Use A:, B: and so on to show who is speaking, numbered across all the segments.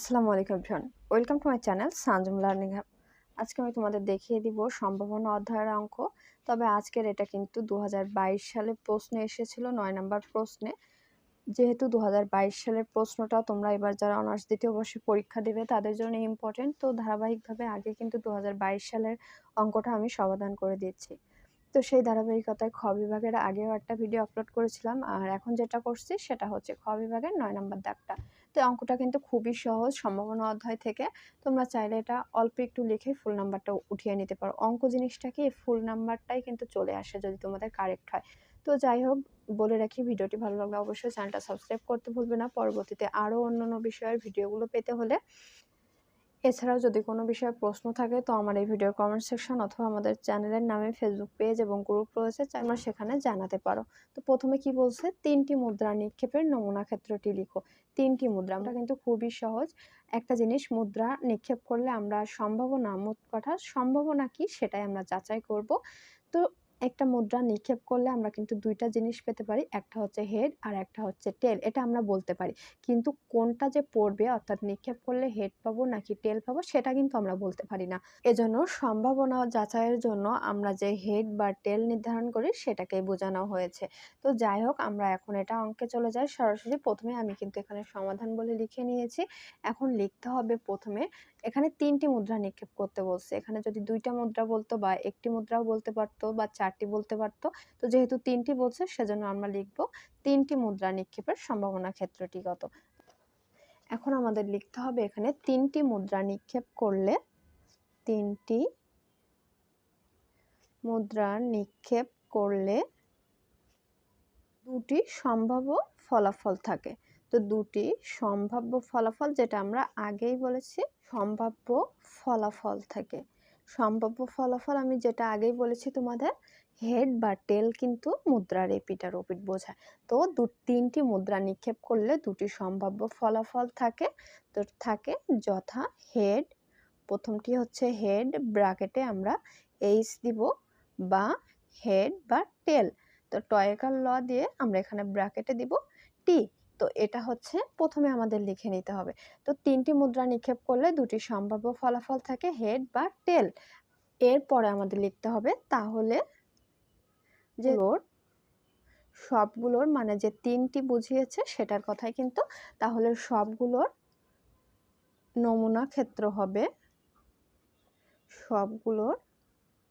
A: আসসালামু আলাইকুম everyone. Welcome to my channel Sanjum learning hub আজকে আমি তোমাদের দেখিয়ে দিব সম্ভাবনা অধ্যায়ের অঙ্ক। তবে আজকের এটা কিন্তু দু হাজার বাইশ সালে প্রশ্নে এসেছিল, নয় নম্বর প্রশ্নে। যেহেতু দু হাজার বাইশ সালের প্রশ্নটা তোমরা এবার যারা অনার্স দ্বিতীয় বর্ষে পরীক্ষা দেবে, তাদের জন্য ইম্পর্টেন্ট তো ধারাবাহিকভাবে আগে কিন্তু দু হাজার বাইশ সালের অঙ্কটা আমি সমাধান করে দিচ্ছি। তো সেই ধারাবাহিকতায় খ বিভাগের আগেও একটা ভিডিও আপলোড করেছিলাম। আর এখন যেটা করছি, সেটা হচ্ছে খ বিভাগের নয় নম্বর দাগটা। তো অঙ্কটা কিন্তু খুবই সহজ সম্ভাবনা অধ্যায় থেকে। তোমরা চাইলে এটা অল্প একটু লিখে ফুল নাম্বারটা উঠিয়ে নিতে পারো। অঙ্ক জিনিসটা কি? ফুল নাম্বারটাই কিন্তু চলে আসে যদি তোমাদের কারেক্ট হয়। তো যাই হোক, বলে রাখি, ভিডিওটি ভালো লাগলে অবশ্যই চ্যানেলটা সাবস্ক্রাইব করতে ভুলবে না। পরবর্তীতে আরও অন্যান্য বিষয়ের ভিডিওগুলো পেতে হলে এছাড়াও যদি কোনো বিষয়ে প্রশ্ন থাকে, তো আমার এই ভিডিওর কমেন্ট সেকশন অথবা আমাদের চ্যানেলের নামে ফেসবুক পেজ এবং গ্রুপ রয়েছে তোমরা সেখানে জানাতে পারো। তো প্রথমে কি বলছে? তিনটি মুদ্রা নিক্ষেপের নমুনা ক্ষেত্রটি লিখো। তিনটি মুদ্রা, আমরা কিন্তু খুবই সহজ একটা জিনিস, মুদ্রা নিক্ষেপ করলে আমরা সম্ভাবনা মোট কথা সম্ভাবনা কি সেটাই আমরা যাচাই করব। তো একটা মুদ্রা নিক্ষেপ করলে আমরা কিন্তু দুইটা জিনিস পেতে পারি, একটা হচ্ছে হেড আর একটা হচ্ছে টেল এটা আমরা বলতে পারি। কিন্তু কোনটা যে পড়বে, অর্থাৎ নিক্ষেপ করলে হেড পাবো নাকি টেল পাবো, সেটা কিন্তু আমরা বলতে পারি না। এজন্য সম্ভাবনা যাচাইয়ের জন্য আমরা যে হেড বা টেল নির্ধারণ করি, সেটাকেই বোঝানো হয়েছে। তো যাই হোক, আমরা এখন এটা অঙ্কে চলে যাই। সরাসরি প্রথমে আমি কিন্তু এখানে সমাধান বলে লিখে নিয়েছি। এখন লিখতে হবে প্রথমে, এখানে তিনটি মুদ্রা নিক্ষেপ করতে বলছে। এখানে যদি দুইটা মুদ্রা বলতো বা একটি মুদ্রাও বলতে পারতো বা চারটি বলতে পারতো। তো যেহেতু তিনটি বলছে, সেজন্য আমরা লিখব তিনটি মুদ্রা নিক্ষেপের সম্ভাবনা ক্ষেত্রটি কত। এখন আমাদের লিখতে হবে এখানে তিনটি মুদ্রা নিক্ষেপ করলে তিনটি মুদ্রা নিক্ষেপ করলে দুটি সম্ভাব্য ফলাফল থাকে। তো দুটি সম্ভাব্য ফলাফল যেটা আমরা আগেই বলেছি, সম্ভাব্য ফলাফল থাকে। সম্ভাব্য ফলাফল আমি যেটা আগেই বলেছি তোমাদের হেড বা টেল কিন্তু মুদ্রার আর ওপিট বোঝায়। তো দু, তিনটি মুদ্রা নিক্ষেপ করলে দুটি সম্ভাব্য ফলাফল থাকে। তো থাকে যথা হেড প্রথমটি হচ্ছে হেড ব্রাকেটে আমরা এইচ দিব বা হেড বা টেল তো টয়েকার ল দিয়ে আমরা এখানে ব্রাকেটে দিব টি তো এটা হচ্ছে প্রথমে আমাদের লিখে নিতে হবে। তো তিনটি মুদ্রা নিক্ষেপ করলে দুটি সম্ভাব্য ফলাফল থাকে হেড বা টেল এরপরে আমাদের লিখতে হবে তাহলে যে সবগুলোর মানে যে তিনটি বুঝিয়েছে সেটার কথাই কিন্তু তাহলে সবগুলোর নমুনা ক্ষেত্র হবে সবগুলোর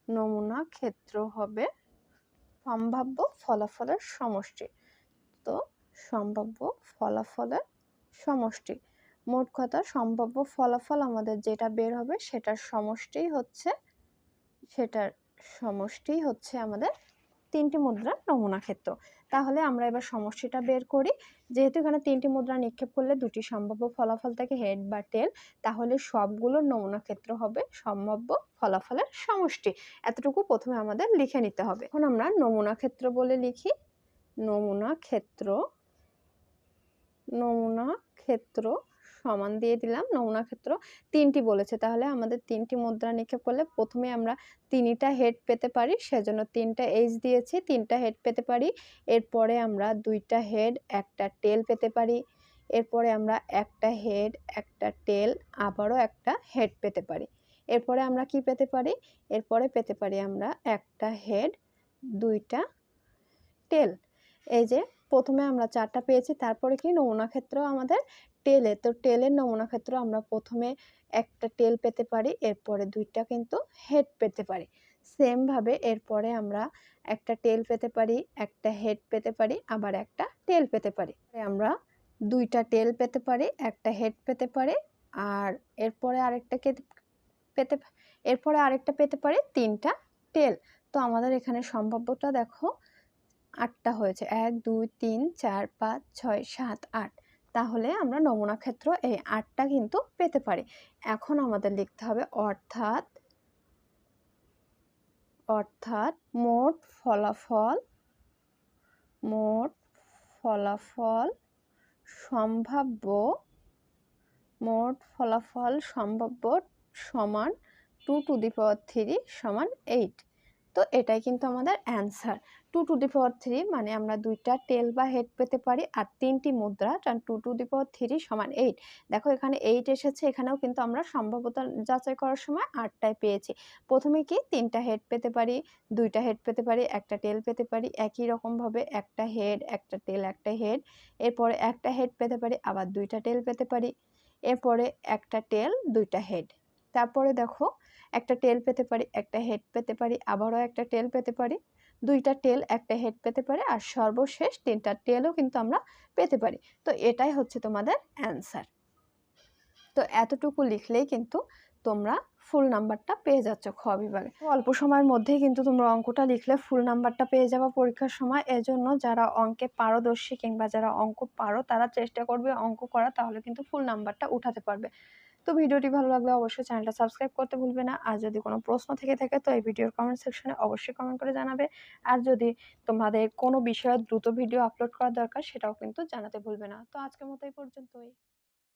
A: নমুনা ক্ষেত্র হবে সম্ভাব্য ফলাফলের সমষ্টি। তো সম্ভাব্য ফলাফলের সমষ্টি। মোট কথা, সম্ভাব্য ফলাফল আমাদের যেটা বের হবে সেটার সমষ্টি হচ্ছে, সেটার সমষ্টি হচ্ছে আমাদের তিনটি মুদ্রার নমুনা ক্ষেত্র। তাহলে আমরা এবার সমষ্টিটা বের করি। যেহেতু এখানে তিনটি মুদ্রা নিক্ষেপ করলে দুটি সম্ভাব্য ফলাফল থাকে হেড বা টেল, তাহলে সবগুলোর নমুনা ক্ষেত্র হবে সম্ভাব্য ফলাফলের সমষ্টি। এতটুকু প্রথমে আমাদের লিখে নিতে হবে। এখন আমরা নমুনা ক্ষেত্র বলে লিখি। নমুনা ক্ষেত্র নমুনা ক্ষেত্র সমান দিয়ে দিলাম, নমুনা ক্ষেত্র তিনটি বলেছে। তাহলে আমাদের তিনটি মুদ্রা নিক্ষেপ করলে প্রথমে আমরা তিনটা হেড পেতে পারি, সেজন্য তিনটা এইচ দিয়েছি, তিনটা হেড পেতে পারি। এরপরে আমরা দুইটা হেড একটা টেল পেতে পারি। এরপরে আমরা একটা হেড একটা টেল আবারও একটা হেড পেতে পারি। এরপরে আমরা কি পেতে পারি? এরপরে পেতে পারি আমরা একটা হেড দুইটা টেল এই যে প্রথমে আমরা চারটা পেয়েছি, তারপরে কি নমুনা ক্ষেত্র আমাদের টেলে তো টেলের নমুনা ক্ষেত্র আমরা প্রথমে একটা টেল পেতে পারি, এরপরে দুইটা কিন্তু হেড পেতে পারি। সেমভাবে এরপরে আমরা একটা টেল পেতে পারি, একটা হেড পেতে পারি, আবার একটা টেল পেতে পারি। আমরা দুইটা টেল পেতে পারি, একটা হেড পেতে পারি, আর এরপরে আরেকটা পেতে এরপরে আরেকটা পেতে পারি, তিনটা টেল। তো আমাদের এখানে সম্ভাব্যটা দেখো আটটা হয়েছে। এক, দুই, তিন, চার, পাঁচ, ছয়, সাত, আট। তাহলে আমরা নমুনা ক্ষেত্র এই আটটা কিন্তু পেতে পারি। এখন আমাদের লিখতে হবে অর্থাৎ অর্থাৎ মোট ফলাফল মোট ফলাফল সম্ভাব্য, মোট ফলাফল সম্ভাব্য সমান two to the power three সমান এইট। তো এটাই কিন্তু আমাদের answer two to the power three মানে আমরা দুইটা টেল বা হেড পেতে পারি আর তিনটি মুদ্রা কারণ two to the power three সমান এইট দেখো এখানে এইট এসেছে, এখানেও কিন্তু আমরা সম্ভাব্যতা যাচাই করার সময় আটটায় পেয়েছি। প্রথমে কি তিনটা হেড পেতে পারি, দুইটা হেড পেতে পারি, একটা টেল পেতে পারি, একই রকমভাবে একটা হেড একটা টেল একটা হেড এরপরে একটা হেড পেতে পারি, আবার দুইটা টেল পেতে পারি। এরপরে একটা টেল দুইটা হেড তারপরে দেখো একটা টেল পেতে পারি, একটা হেড পেতে পারি, আবারও একটা টেল পেতে পারি, দুইটা টেল একটা হেড পেতে পারি, আর সর্বশেষ তিনটা টেলও কিন্তু আমরা পেতে পারি। তো এটাই হচ্ছে তোমাদের অ্যান্সার তো এতটুকু লিখলেই কিন্তু তোমরা ফুল নাম্বারটা পেয়ে যাচ্ছ খ বিভাগে। অল্প সময়ের মধ্যেই কিন্তু তোমরা অঙ্কটা লিখলে ফুল নাম্বারটা পেয়ে যাবে পরীক্ষার সময়। এজন্য যারা অঙ্কে পারদর্শী কিংবা যারা অঙ্ক পারো, তারা চেষ্টা করবে অঙ্ক করা, তাহলে কিন্তু ফুল নাম্বারটা উঠাতে পারবে। তো ভিডিওটি ভালো লাগলে অবশ্যই চ্যানেলটা সাবস্ক্রাইব করতে ভুলবে না। আর যদি কোনো প্রশ্ন থেকে থাকে, তো এই ভিডিওর কমেন্ট সেকশনে অবশ্যই কমেন্ট করে জানাবে। আর যদি তোমাদের কোনো বিষয়ে দ্রুত ভিডিও আপলোড করা দরকার, সেটাও কিন্তু জানাতে ভুলবে না। তো আজকের মতো এই পর্যন্তই।